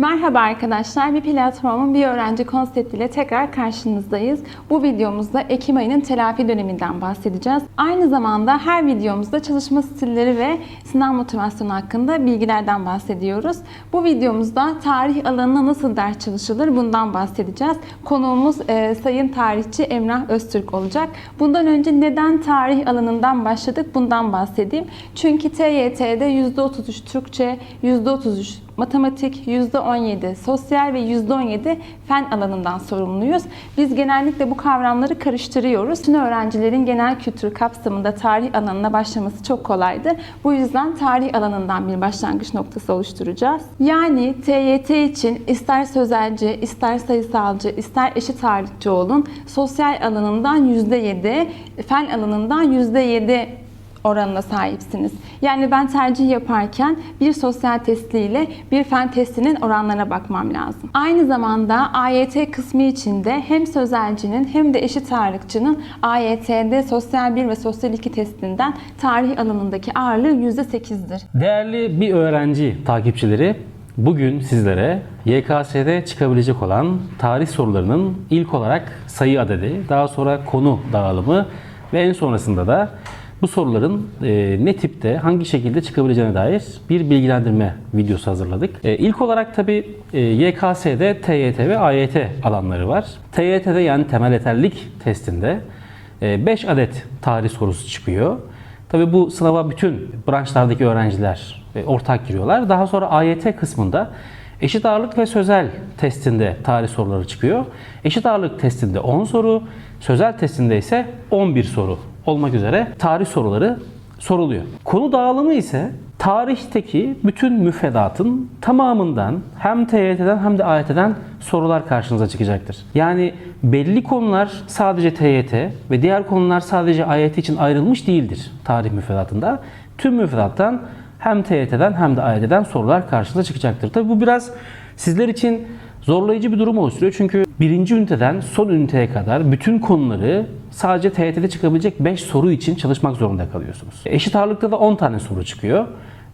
Merhaba arkadaşlar, bir platformun bir öğrenci konseptiyle tekrar karşınızdayız. Bu videomuzda Ekim ayının telafi döneminden bahsedeceğiz. Aynı zamanda her videomuzda çalışma stilleri ve sınav motivasyonu hakkında bilgilerden bahsediyoruz. Bu videomuzda tarih alanına nasıl ders çalışılır bundan bahsedeceğiz. Konuğumuz e, Sayın Tarihçi Emrah Öztürk olacak. Bundan önce neden tarih alanından başladık bundan bahsedeyim. Çünkü TYT'de %33 Türkçe, %33 matematik, %17 sosyal ve %17 fen alanından sorumluyuz. Biz genellikle bu kavramları karıştırıyoruz. Tüm öğrencilerin genel kültür kapsamında tarih alanına başlaması çok kolaydır. Bu yüzden tarih alanından bir başlangıç noktası oluşturacağız. Yani TYT için ister sözelci, ister sayısalcı, ister eşit ağırlıkçı olun, sosyal alanından %7, fen alanından %7 oranına sahipsiniz. Yani ben tercih yaparken bir sosyal testiyle bir fen testinin oranlarına bakmam lazım. Aynı zamanda AYT kısmı içinde hem sözelcinin hem de eşit ağırlıkçının AYT'de sosyal 1 ve sosyal 2 testinden tarih alanındaki ağırlığı %8'dir. Değerli bir öğrenci takipçileri, bugün sizlere YKS'de çıkabilecek olan tarih sorularının ilk olarak sayı adedi, daha sonra konu dağılımı ve en sonrasında da bu soruların e, ne tipte, hangi şekilde çıkabileceğine dair bir bilgilendirme videosu hazırladık. E, ilk olarak tabi e, YKS'de TYT ve AYT alanları var. TYT'de yani temel yeterlilik testinde 5 adet tarih sorusu çıkıyor. Tabi bu sınava bütün branşlardaki öğrenciler e, ortak giriyorlar. Daha sonra AYT kısmında eşit ağırlık ve sözel testinde tarih soruları çıkıyor. Eşit ağırlık testinde 10 soru, sözel testinde ise 11 soru olmak üzere tarih soruları soruluyor. Konu dağılımı ise tarihteki bütün müfredatın tamamından hem TYT'den hem de AYT'den sorular karşınıza çıkacaktır. Yani belli konular sadece TYT ve diğer konular sadece AYT için ayrılmış değildir tarih müfredatında. Tüm müfredattan hem TYT'den hem de AYT'den sorular karşınıza çıkacaktır. Tabi bu biraz sizler için zorlayıcı bir durum oluşturuyor. Çünkü birinci üniteden son üniteye kadar bütün konuları sadece TYT'de çıkabilecek 5 soru için çalışmak zorunda kalıyorsunuz. Eşit ağırlıkta da 10 tane soru çıkıyor.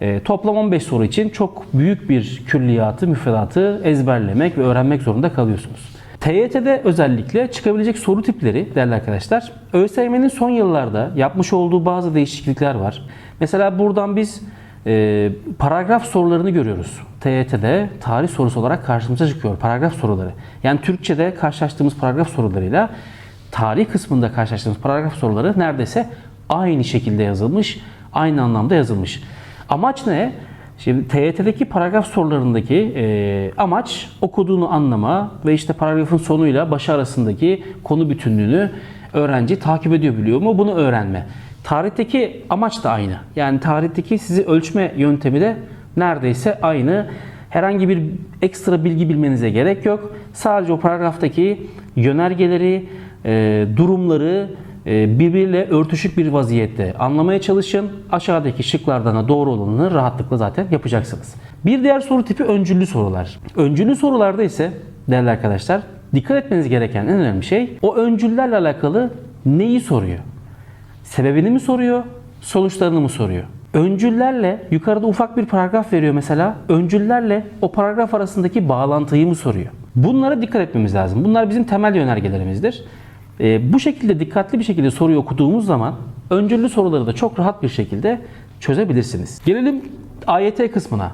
E, toplam 15 soru için çok büyük bir külliyatı, müfredatı ezberlemek ve öğrenmek zorunda kalıyorsunuz. TYT'de özellikle çıkabilecek soru tipleri değerli arkadaşlar, ÖSYM'nin son yıllarda yapmış olduğu bazı değişiklikler var. Mesela buradan biz e, paragraf sorularını görüyoruz. TYT'de tarih sorusu olarak karşımıza çıkıyor paragraf soruları. Yani Türkçe'de karşılaştığımız paragraf sorularıyla tarih kısmında karşılaştığımız paragraf soruları neredeyse aynı şekilde yazılmış, aynı anlamda yazılmış. Amaç ne? Şimdi TYT'deki paragraf sorularındaki e, amaç okuduğunu anlama ve işte paragrafın sonuyla başı arasındaki konu bütünlüğünü öğrenci takip ediyor biliyor mu? Bunu öğrenme. Tarihteki amaç da aynı. Yani tarihteki sizi ölçme yöntemi de neredeyse aynı. Herhangi bir ekstra bilgi bilmenize gerek yok. Sadece o paragraftaki yönergeleri, e, durumları e, birbiriyle örtüşük bir vaziyette anlamaya çalışın. Aşağıdaki şıklardan da doğru olanını rahatlıkla zaten yapacaksınız. Bir diğer soru tipi öncüllü sorular. Öncüllü sorularda ise değerli arkadaşlar dikkat etmeniz gereken en önemli şey o öncüllerle alakalı neyi soruyor? Sebebini mi soruyor, sonuçlarını mı soruyor? Öncüllerle yukarıda ufak bir paragraf veriyor mesela. Öncüllerle o paragraf arasındaki bağlantıyı mı soruyor? Bunlara dikkat etmemiz lazım. Bunlar bizim temel yönergelerimizdir. Ee, bu şekilde dikkatli bir şekilde soruyu okuduğumuz zaman öncüllü soruları da çok rahat bir şekilde çözebilirsiniz. Gelelim AYT kısmına.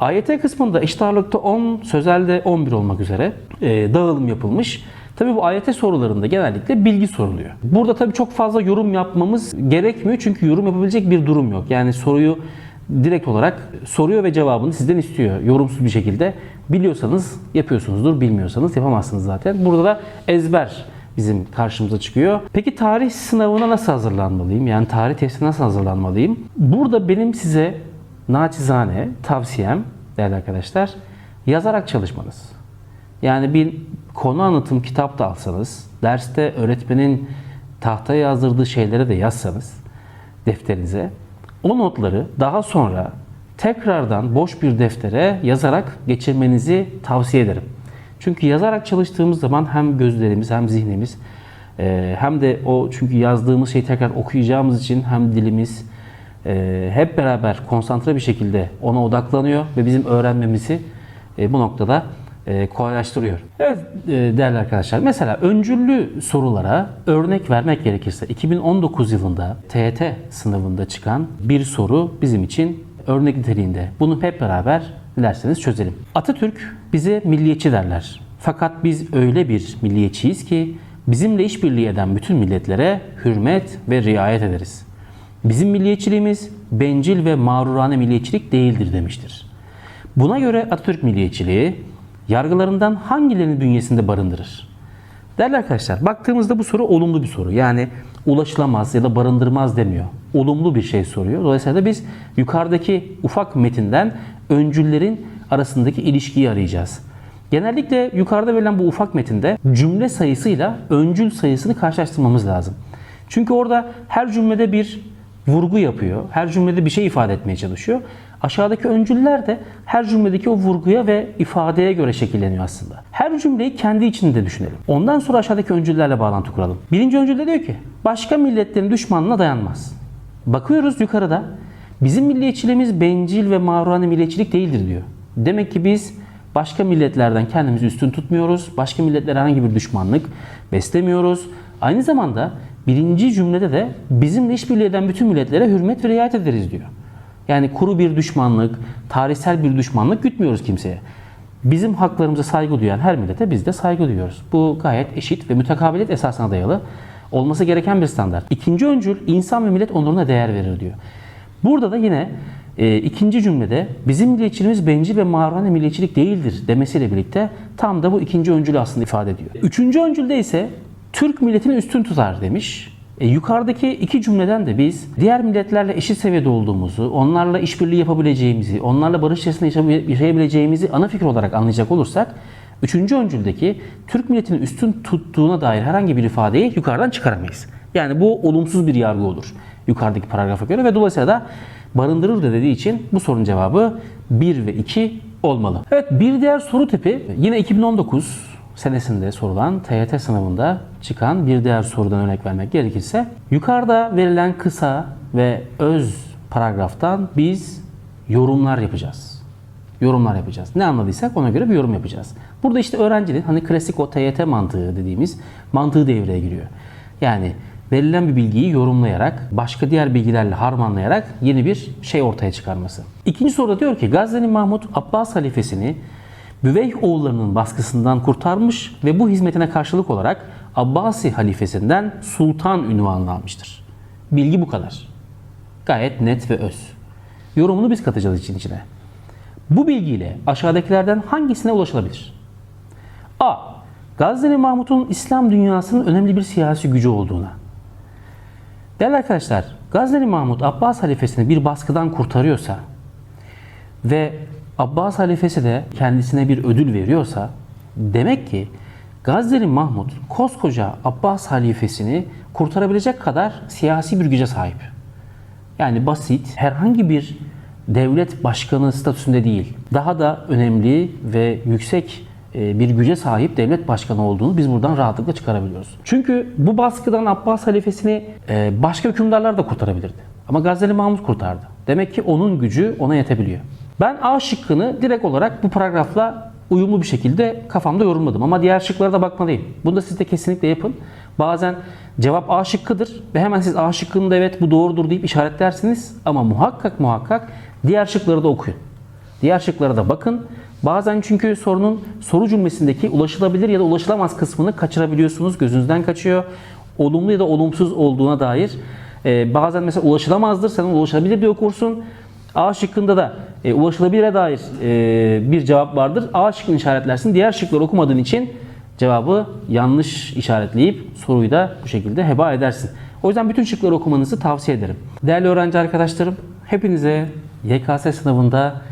AYT kısmında eşit ağırlıkta 10, sözelde 11 olmak üzere e, dağılım yapılmış. Tabi bu AYT sorularında genellikle bilgi soruluyor. Burada tabi çok fazla yorum yapmamız gerekmiyor çünkü yorum yapabilecek bir durum yok. Yani soruyu direkt olarak soruyor ve cevabını sizden istiyor yorumsuz bir şekilde. Biliyorsanız yapıyorsunuzdur, bilmiyorsanız yapamazsınız zaten. Burada da ezber bizim karşımıza çıkıyor. Peki tarih sınavına nasıl hazırlanmalıyım? Yani tarih testine nasıl hazırlanmalıyım? Burada benim size naçizane tavsiyem değerli arkadaşlar yazarak çalışmanız. Yani bir konu anlatım kitap da alsanız, derste öğretmenin tahtaya yazdırdığı şeylere de yazsanız defterinize, o notları daha sonra tekrardan boş bir deftere yazarak geçirmenizi tavsiye ederim. Çünkü yazarak çalıştığımız zaman hem gözlerimiz hem zihnimiz e, hem de o çünkü yazdığımız şeyi tekrar okuyacağımız için hem dilimiz e, hep beraber konsantre bir şekilde ona odaklanıyor ve bizim öğrenmemizi e, bu noktada e, kolaylaştırıyor. Evet e, değerli arkadaşlar mesela öncüllü sorulara örnek vermek gerekirse 2019 yılında TET sınavında çıkan bir soru bizim için örnek niteliğinde. Bunu hep beraber dilerseniz çözelim. Atatürk bize milliyetçi derler. Fakat biz öyle bir milliyetçiyiz ki bizimle işbirliği eden bütün milletlere hürmet ve riayet ederiz. Bizim milliyetçiliğimiz bencil ve mağrurane milliyetçilik değildir demiştir. Buna göre Atatürk milliyetçiliği yargılarından hangilerinin bünyesinde barındırır? Değerli arkadaşlar baktığımızda bu soru olumlu bir soru. Yani ulaşılamaz ya da barındırmaz demiyor. Olumlu bir şey soruyor. Dolayısıyla biz yukarıdaki ufak metinden öncüllerin arasındaki ilişkiyi arayacağız. Genellikle yukarıda verilen bu ufak metinde cümle sayısıyla öncül sayısını karşılaştırmamız lazım. Çünkü orada her cümlede bir vurgu yapıyor. Her cümlede bir şey ifade etmeye çalışıyor. Aşağıdaki öncüller de her cümledeki o vurguya ve ifadeye göre şekilleniyor aslında. Her cümleyi kendi içinde düşünelim. Ondan sonra aşağıdaki öncüllerle bağlantı kuralım. Birinci öncülde diyor ki, başka milletlerin düşmanlığına dayanmaz. Bakıyoruz yukarıda, bizim milliyetçiliğimiz bencil ve mağrurane milliyetçilik değildir diyor. Demek ki biz başka milletlerden kendimizi üstün tutmuyoruz. Başka milletlere herhangi bir düşmanlık beslemiyoruz. Aynı zamanda birinci cümlede de bizimle işbirliği eden bütün milletlere hürmet ve riayet ederiz diyor. Yani kuru bir düşmanlık, tarihsel bir düşmanlık gütmüyoruz kimseye. Bizim haklarımıza saygı duyan her millete biz de saygı duyuyoruz. Bu gayet eşit ve mütekabiliyet esasına dayalı olması gereken bir standart. İkinci öncül insan ve millet onuruna değer verir diyor. Burada da yine e, ikinci cümlede bizim milliyetçiliğimiz bencil ve mağrurane milliyetçilik değildir demesiyle birlikte tam da bu ikinci öncülü aslında ifade ediyor. Üçüncü öncülde ise Türk milletini üstün tutar demiş. E, yukarıdaki iki cümleden de biz diğer milletlerle eşit seviyede olduğumuzu, onlarla işbirliği yapabileceğimizi, onlarla barış içerisinde yaşayabil- yaşayabileceğimizi ana fikir olarak anlayacak olursak, üçüncü öncüldeki Türk milletini üstün tuttuğuna dair herhangi bir ifadeyi yukarıdan çıkaramayız. Yani bu olumsuz bir yargı olur yukarıdaki paragrafa göre ve dolayısıyla da barındırır da dediği için bu sorunun cevabı 1 ve 2 olmalı. Evet bir diğer soru tipi yine 2019 senesinde sorulan TYT sınavında çıkan bir diğer sorudan örnek vermek gerekirse yukarıda verilen kısa ve öz paragraftan biz yorumlar yapacağız. Yorumlar yapacağız. Ne anladıysak ona göre bir yorum yapacağız. Burada işte öğrencinin hani klasik o TYT mantığı dediğimiz mantığı devreye giriyor. Yani verilen bir bilgiyi yorumlayarak, başka diğer bilgilerle harmanlayarak yeni bir şey ortaya çıkarması. İkinci soruda diyor ki Gazneli Mahmut Abbas halifesini Büveyh oğullarının baskısından kurtarmış ve bu hizmetine karşılık olarak Abbasi halifesinden sultan ünvanını almıştır. Bilgi bu kadar. Gayet net ve öz. Yorumunu biz katacağız için içine. Bu bilgiyle aşağıdakilerden hangisine ulaşılabilir? A. Gazneli Mahmut'un İslam dünyasının önemli bir siyasi gücü olduğuna. Değerli arkadaşlar, Gazneli Mahmut Abbas halifesini bir baskıdan kurtarıyorsa ve Abbas halifesi de kendisine bir ödül veriyorsa demek ki Gazneli Mahmut koskoca Abbas halifesini kurtarabilecek kadar siyasi bir güce sahip. Yani basit, herhangi bir devlet başkanı statüsünde değil. Daha da önemli ve yüksek e, bir güce sahip devlet başkanı olduğunu biz buradan rahatlıkla çıkarabiliyoruz. Çünkü bu baskıdan Abbas halifesini e, başka hükümdarlar da kurtarabilirdi. Ama Gazneli Mahmut kurtardı. Demek ki onun gücü ona yetebiliyor. Ben A şıkkını direkt olarak bu paragrafla uyumlu bir şekilde kafamda yorumladım. Ama diğer şıklara da bakmalıyım. Bunu da siz de kesinlikle yapın. Bazen cevap A şıkkıdır ve hemen siz A şıkkını da evet bu doğrudur deyip işaretlersiniz. Ama muhakkak muhakkak diğer şıkları da okuyun. Diğer şıklara da bakın. Bazen çünkü sorunun soru cümlesindeki ulaşılabilir ya da ulaşılamaz kısmını kaçırabiliyorsunuz. Gözünüzden kaçıyor. Olumlu ya da olumsuz olduğuna dair. Ee, bazen mesela ulaşılamazdır. Sen ulaşılabilir diye okursun. A şıkkında da e, ulaşılabilire dair e, bir cevap vardır. A şıkkını işaretlersin. Diğer şıkları okumadığın için cevabı yanlış işaretleyip soruyu da bu şekilde heba edersin. O yüzden bütün şıkları okumanızı tavsiye ederim. Değerli öğrenci arkadaşlarım, hepinize YKS sınavında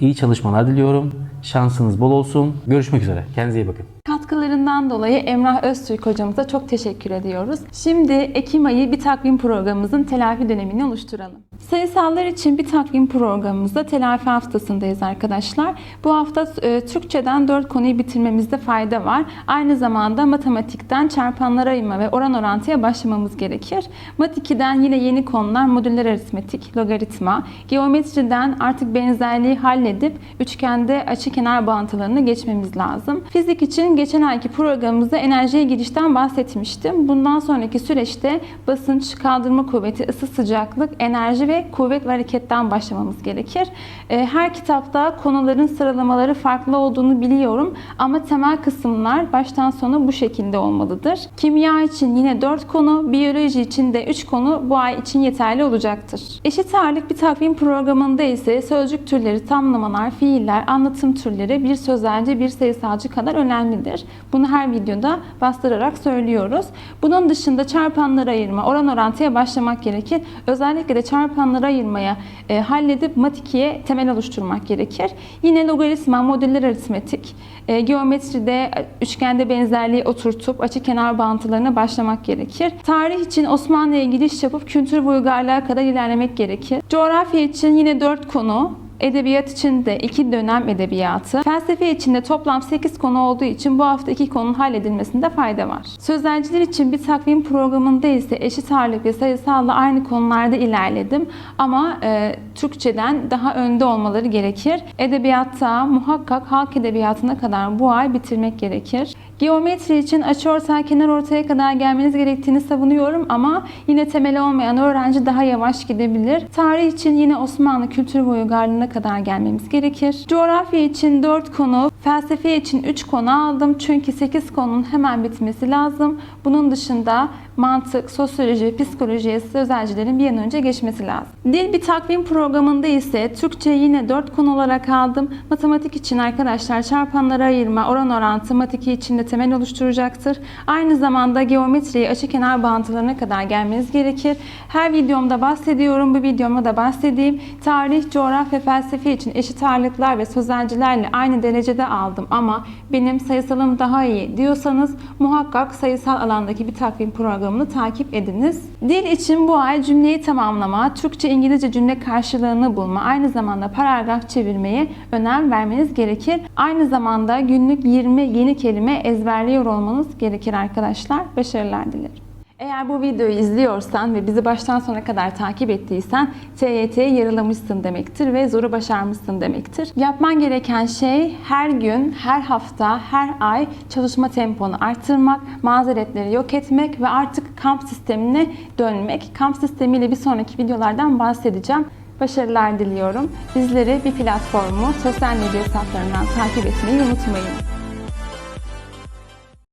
iyi çalışmalar diliyorum. Şansınız bol olsun. Görüşmek üzere. Kendinize iyi bakın. Katkılarından dolayı Emrah Öztürk hocamıza çok teşekkür ediyoruz. Şimdi Ekim ayı bir takvim programımızın telafi dönemini oluşturalım. Sayısallar için bir takvim programımızda telafi haftasındayız arkadaşlar. Bu hafta e, Türkçeden 4 konuyu bitirmemizde fayda var. Aynı zamanda matematikten çarpanlara ayırma ve oran orantıya başlamamız gerekir. Mat 2'den yine yeni konular modüler aritmetik, logaritma, geometriden artık benzerliği halledip üçgende açı kenar bağıntılarını geçmemiz lazım. Fizik için geçen ayki programımızda enerjiye girişten bahsetmiştim. Bundan sonraki süreçte basınç, kaldırma kuvveti, ısı sıcaklık, enerji ve kuvvet ve hareketten başlamamız gerekir. E, Her kitapta konuların sıralamaları farklı olduğunu biliyorum ama temel kısımlar baştan sona bu şekilde olmalıdır. Kimya için yine 4 konu, biyoloji için de 3 konu bu ay için yeterli olacaktır. Eşit ağırlık bir takvim programında ise sözcük türleri, tamlamalar, fiiller, anlatım türleri bir sözelci bir sayısalcı kadar önemlidir. Bunu her videoda bastırarak söylüyoruz. Bunun dışında çarpanları ayırma, oran orantıya başlamak gerekir. Özellikle de çarpanları ayırmaya e, halledip mat 2'ye temel oluşturmak gerekir. Yine logaritma, modüller aritmetik, e, geometride e, üçgende benzerliği oturtup açı kenar bağıntılarına başlamak gerekir. Tarih için Osmanlı'ya giriş yapıp kültür ve uygarlığa kadar ilerlemek gerekir. Coğrafya için yine 4 konu, Edebiyat için de iki dönem edebiyatı. Felsefe için de toplam 8 konu olduğu için bu hafta iki konunun halledilmesinde fayda var. Sözelciler için bir takvim programında ise eşit ağırlık ve sayısalla aynı konularda ilerledim. Ama e, Türkçeden daha önde olmaları gerekir. Edebiyatta muhakkak halk edebiyatına kadar bu ay bitirmek gerekir. Geometri için açıortay kenar ortaya kadar gelmeniz gerektiğini savunuyorum ama yine temeli olmayan öğrenci daha yavaş gidebilir. Tarih için yine Osmanlı kültür ve uygarlığına kadar gelmemiz gerekir. Coğrafya için 4 konu, felsefe için 3 konu aldım çünkü 8 konunun hemen bitmesi lazım. Bunun dışında mantık, sosyoloji, psikolojiye sözelcilerin bir an önce geçmesi lazım. Dil bir takvim programında ise Türkçe yine 4 konu olarak aldım. Matematik için arkadaşlar çarpanları ayırma, oran orantı, mat 2 için de temel oluşturacaktır. Aynı zamanda geometriye açı kenar bağıntılarına kadar gelmeniz gerekir. Her videomda bahsediyorum. Bu videomda da bahsedeyim. Tarih, coğrafya, felsefe için eşit ağırlıklar ve sözelcilerle aynı derecede aldım ama benim sayısalım daha iyi diyorsanız muhakkak sayısal alandaki bir takvim programını takip ediniz. Dil için bu ay cümleyi tamamlama, Türkçe, İngilizce cümle karşılığını bulma, aynı zamanda paragraf çevirmeye önem vermeniz gerekir. Aynı zamanda günlük 20 yeni kelime ezberliyor olmanız gerekir arkadaşlar. Başarılar dilerim. Eğer bu videoyu izliyorsan ve bizi baştan sona kadar takip ettiysen TYT'yi yarılamışsın demektir ve zoru başarmışsın demektir. Yapman gereken şey her gün, her hafta, her ay çalışma temponu arttırmak, mazeretleri yok etmek ve artık kamp sistemine dönmek. Kamp sistemiyle bir sonraki videolardan bahsedeceğim. Başarılar diliyorum. Bizleri bir platformu sosyal medya hesaplarından takip etmeyi unutmayın.